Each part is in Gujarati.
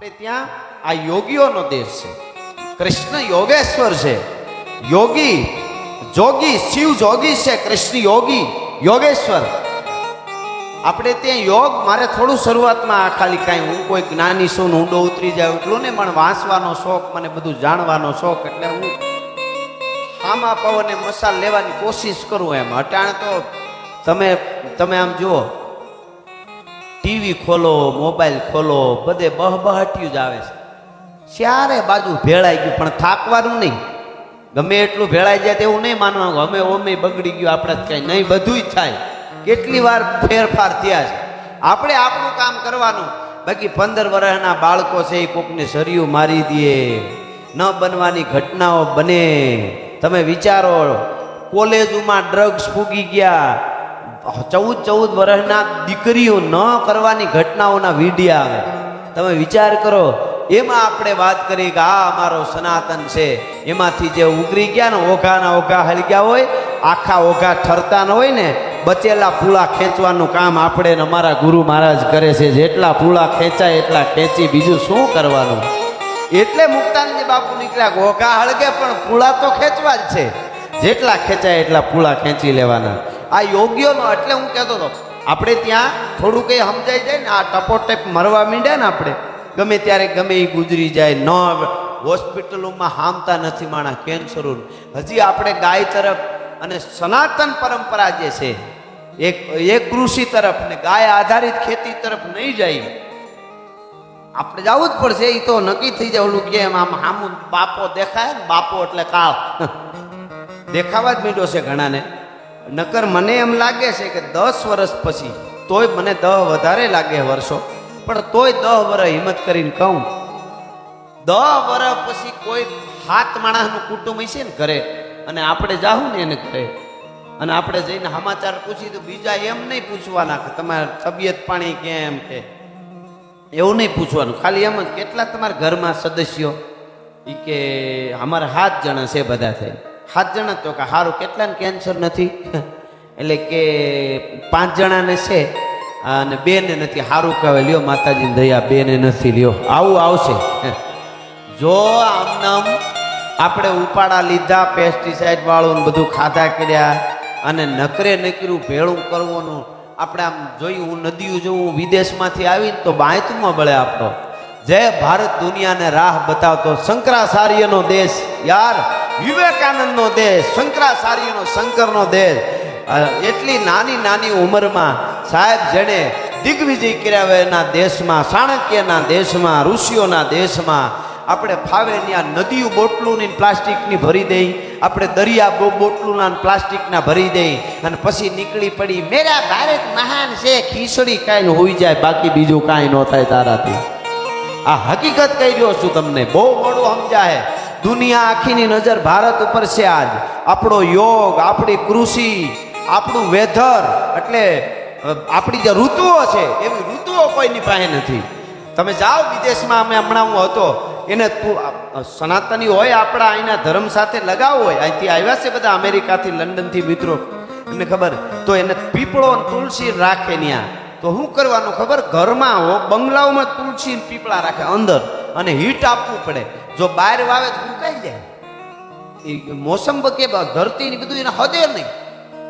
આપણે ત્યાં આ યોગીઓનો દેશ છે. કૃષ્ણ યોગેશ્વર છે. યોગી, જોગી, શિવ જોગી છે, કૃષ્ણ યોગી, યોગેશ્વર. આપણે ત્યાં યોગ, મારે થોડું શરૂઆતમાં આ ખાલી કાંઈ, હું કોઈ જ્ઞાની છું ઊંડો ઉતરી જાય એટલું ને પણ વાંચવાનો શોખ, મને બધું જાણવાનો શોખ, એટલે હું આમાં પવને મસાલ લેવાની કોશિશ કરું એમ. અટાણે તો તમે તમે આમ જુઓ ટીવી ખોલો, મોબાઈલ ખોલો, બધે બહબહટ્યું જ આવે છે. ચારે બાજુ ભેળાઈ ગયું? પણ થાકવાનું નહીં. ગમે એટલું ભેળાઈ જાય તેવું નહીં માનવાનું. અમે ઓમે બગડી ગયું, આપણે જ નહીં નહીં જ થાય. કેટલી વાર ફેરફાર થયા છે. આપણે આપણું કામ કરવાનું. બાકી પંદર વર્ષના બાળકો છે, એ કોકને સરિયું મારી દે. ન બનવાની ઘટનાઓ બને. તમે વિચારો, કોલેજોમાં ડ્રગ્સ ફૂગી ગયા. ચૌદ ચૌદ વર્ષના દીકરીઓ ન કરવાની ઘટનાઓના વિડીયા આવે. તમે વિચાર કરો, એમાં આપણે વાત કરી કે આ અમારો સનાતન છે. એમાંથી જે ઉગરી ગયા ને, ઓઘાના ઓઘા હલગ્યા હોય, આખા ઓઘા ઠરતા ન હોય ને, બચેલા પૂળા ખેંચવાનું કામ આપણે ને અમારા ગુરુ મહારાજ કરે છે. જેટલા પૂળા ખેંચાય, એટલા ખેંચી બીજું શું કરવાનું? એટલે મુક્તાનંદ બાપુ નીકળ્યા ઓઘા હળગે, પણ પૂળા તો ખેંચવા જ છે. જેટલા ખેંચાય, એટલા પૂળા ખેંચી લેવાના. આ યોગ્યનો એટલે હું કહેતો હતો, આપણે ત્યાં થોડું કંઈ સમજાઈ જાય ને, આ ટપોટેપ મરવા માંડ્યા ને આપણે, ગમે ત્યારે ગમે એ ગુજરી જાય, ન હોસ્પિટલોમાં હામતા નથી માણા કેન્સરો. હજી આપણે ગાય તરફ અને સનાતન પરંપરા જે છે, એક એક કૃષિ તરફ ને ગાય આધારિત ખેતી તરફ નહીં જાય. આપણે જવું જ પડશે એ તો નક્કી થઈ જાય, ઓલું કેમ આમ આમ બાપો દેખાય ને, બાપો એટલે કાળ. દેખાવા જ મીડો છે ઘણાને. નકર મને એમ લાગે છે કે દસ વર્ષ પછી તોય મને દહ વધારે લાગે વર્ષો. પણ તોય દહ વર્ષ હિંમત કરીને કહું, દહ વર્ષ પછી કોઈ હાથ માણસનું કુટુંબ હશે ને ઘરે, અને આપણે જાહું ને એને ઘરે. અને આપણે જઈને સમાચાર પૂછી તો બીજા એમ નહીં પૂછવાના કે તમારી તબિયત પાણી કેમ કે એવું નહીં પૂછવાનું. ખાલી એમ જ કેટલા તમારા ઘરમાં સદસ્યો? એ કે, અમારા હાથ જણા છે બધા થઈ સાત જણા તો કે સારું કેટલાને કેન્સર નથી? એટલે કે પાંચ જણાને છે, અને બેને નથી. સારું કહેવાય, લ્યો માતાજીની દયા, બેને નથી, લ્યો. આવું આવશે. જો આમનામ આપણે ઉપાડા લીધા પેસ્ટિસાઇડ વાળું બધું ખાધા કર્યા, અને નકરે નકરું ભેળું કરવાનું, આપણે આમ જોયું, હું નદીઓ જોઉં વિદેશમાંથી આવીને તો બાયતુમાં બળે આપણો. જય ભારત દુનિયાને રાહ બતાવતો શંકરાચાર્યનો દેશ. યાર વિવેકાનંદનો દેશ, શંકરાચાર્યનો, શંકરનો દેશ. એટલી નાની નાની ઉંમરમાં સાહેબ જેણે દિગ્વિજય કર્યા દેશમાં ચાણક્યના દેશમાં, ઋષિઓના દેશમાં, આપણે ફાવે ત્યાં નદીઓ બોટલું પ્લાસ્ટિકની ભરી દઈ, આપણે દરિયા બો બોટલું પ્લાસ્ટિકના ભરી દઈ, અને પછી નીકળી પડી, મેરા ભારત મહાન છે, ખીચડી કાંઈ હોઈ જાય, બાકી બીજું કાંઈ ન થાય તારાથી. આ હકીકત કહી રહ્યો છું તમને, બહુ મોડું સમજાય. દુનિયા આખીની નજર ભારત ઉપર છે આજ. આપણો યોગ, આપણી કૃષિ, આપણું વેધર, એટલે આપણી જે ઋતુઓ છે, એવી ઋતુઓ કોઈની પાસે નથી. તમે જાઓ વિદેશમાં, અમે હમણાં હું હતો, એને સનાતની હોય આપણા અહીંના ધર્મ સાથે લગાવ હોય. અહીંથી આવ્યા છે બધા અમેરિકાથી, લંડનથી મિત્રો. એમને ખબર? તો એને પીપળો તુલસી રાખે ત્યાં તો શું કરવાનું ખબર? ઘરમાં હો, બંગલાઓમાં તુલસી પીપળા રાખે, અંદર. અને હીટ આપવું પડે. જો બહાર વાવે તો સુકાઈ જાય? એ મોસમ કે ધરતી ને બધું એને હદે નહીં.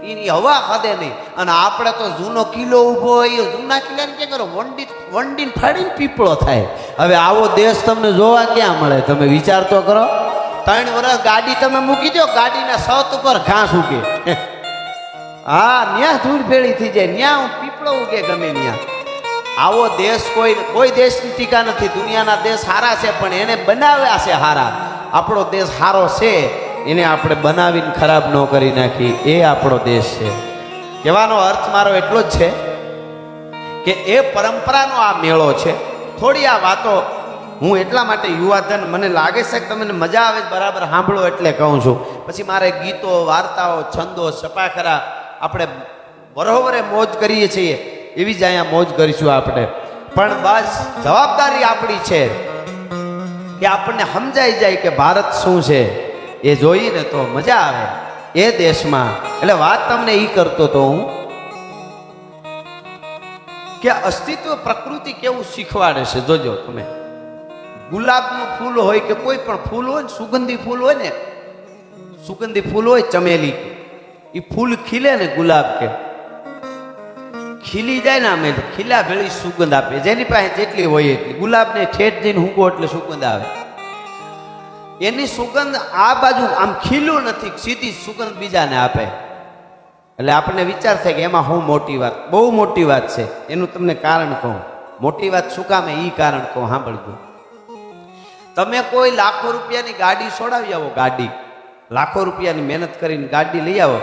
એની હવા ખાધે નહીં. અને આપણે તો જૂનો કિલ્લો ઊભો હોય જૂના કિલ્લાને કે કરો? વંડી, વંડીને ફાડીને પીપળો થાય. હવે આવો દેશ તમને જોવા ક્યાં મળે? તમે વિચાર તો કરો. ત્રણ વર્ષ ગાડી તમે મૂકી દો, ગાડીના સત ઉપર ઘાસ ઉગે. હા, ન્યા ધૂળ ભેળી થઈ જાય. ન્યા પીપળો ઉગે ગમે ન્યા. આવો દેશ કોઈ કોઈ દેશની ટીકા નથી, દુનિયાના દેશ સારા છે, પણ એને બનાવ્યા છે સારા આપણો દેશ સારો છે, એને આપણે બનાવીને ખરાબ ન કરી નાખી એ આપણો દેશ છે. કહેવાનો અર્થ મારો એટલો જ છે કે એ પરંપરાનો આ મેળો છે. થોડી આ વાતો હું એટલા માટે યુવાધન, મને લાગે છે કે તમને મજા આવે બરાબર સાંભળો એટલે કહું છું. પછી મારે ગીતો, વાર્તાઓ, છંદો સપાખરા આપણે બરોબરે મોજ કરીએ છીએ. એવી જ અહીંયા મોજ કરીશું આપણે. પણ બસ, જવાબદારી આપણી છે કે આપણને સમજાઈ જાય કે ભારત શું છે. એ જોઈને તો મજા આવે. એ દેશમાં, એટલે વાત તમને એ કરતો તો હું, કે અસ્તિત્વ પ્રકૃતિ કેવું શીખવાડે છે, જોજો તમે. ગુલાબનું ફૂલ હોય કે કોઈ પણ ફૂલ હોય ને, સુગંધી ફૂલ હોય ને, સુગંધી ફૂલ હોય ચમેલી. એ ફૂલ ખીલે ને ગુલાબ કે. ખીલી જાય ને અમે ખીલા ભેળી સુગંધ આપે. જેની પાસે જેટલી હોય એટલી. ગુલાબને ઠેઠ જઈને હુંગો એટલે સુગંધ આવે. એની સુગંધ આ બાજુ આમ ખીલું નથી, સીધી સુગંધ બીજાને આપે. એટલે આપણને વિચાર થાય કે એમાં હું મોટી વાત, બહુ મોટી વાત છે. એનું તમને કારણ કહું. મોટી વાત શું કામે? એ કારણ કહું, સાંભળજો. તમે કોઈ લાખો રૂપિયાની ગાડી છોડાવી આવો ગાડી. લાખો રૂપિયાની મહેનત કરીને ગાડી લઈ આવો.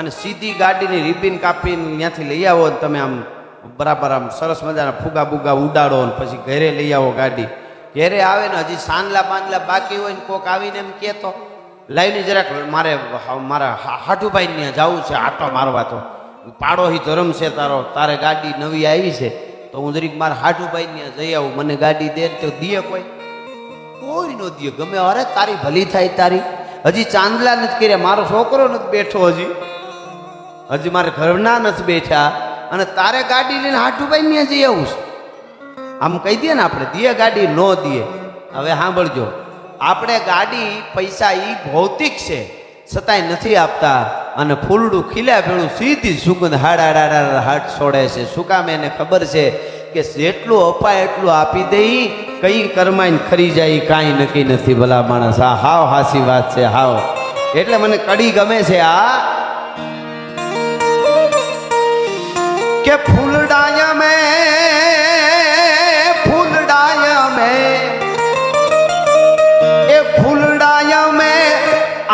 અને સીધી ગાડીની રિબિન કાપીને ત્યાંથી લઈ આવો ને તમે આમ બરાબર આમ સરસ મજાના ફુગા બુગા ઉડાડો ને પછી ઘરે લઈ આવો ગાડી. ઘરે આવે ને હજી સાંદલા પાંદલા બાકી હોય ને કોક આવીને એમ કહેતો લાઈને જરાક મારે મારા હાઠુભાઈ ત્યાં જવું છે, આટો મારવા તો. પાડોહી ધર્મ છે તારો, તારે ગાડી નવી આવી છે, તો હું જરીક મારા હાઠુભાઈ ત્યાં જઈ આવું, મને ગાડી દે તો દીએ કોઈ. કોઈ નો દે, ગમે અરે તારી ભલી થાય તારી. હજી ચાંદલા નથી કર્યા, મારો છોકરો નથી બેઠો હજી. હજી મારે ઘરના નથી બેઠા અને તારે ગાડી લઈને હાટુભાઈ ને જઈ આવું છે. આમ કહી દઈએ ને આપણે દીએ ગાડી, ન દઈએ હવે સાંભળજો, આપણે ગાડી પૈસા એ ભૌતિક છે, છતાંય નથી આપતા. અને ફૂલડું ખીલ્યા ભેળું સીધી સુગંધ હાડ હાડ હાડ હાડ છોડે છે. શું કામ એને ખબર છે કે જેટલું અપાય એટલું આપી દઈ કઈ કરમાઈને ખરી જાય કાંઈ નક્કી નથી ભલા માણસ. આ હાવ હાસી વાત છે, હાવ. એટલે મને કડી ગમે છે આ કે ફૂલડાયા મે ફૂલડાયા મે. એ ફૂલડાયા મે,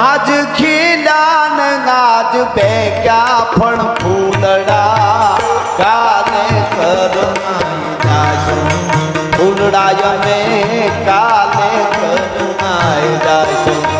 આજ ખીલા ને આજ બે ક્યા પણ ફૂલડા. કાને કરમાઈ જાશું ફૂલડાયા મે કાને કરમાઈ જાશું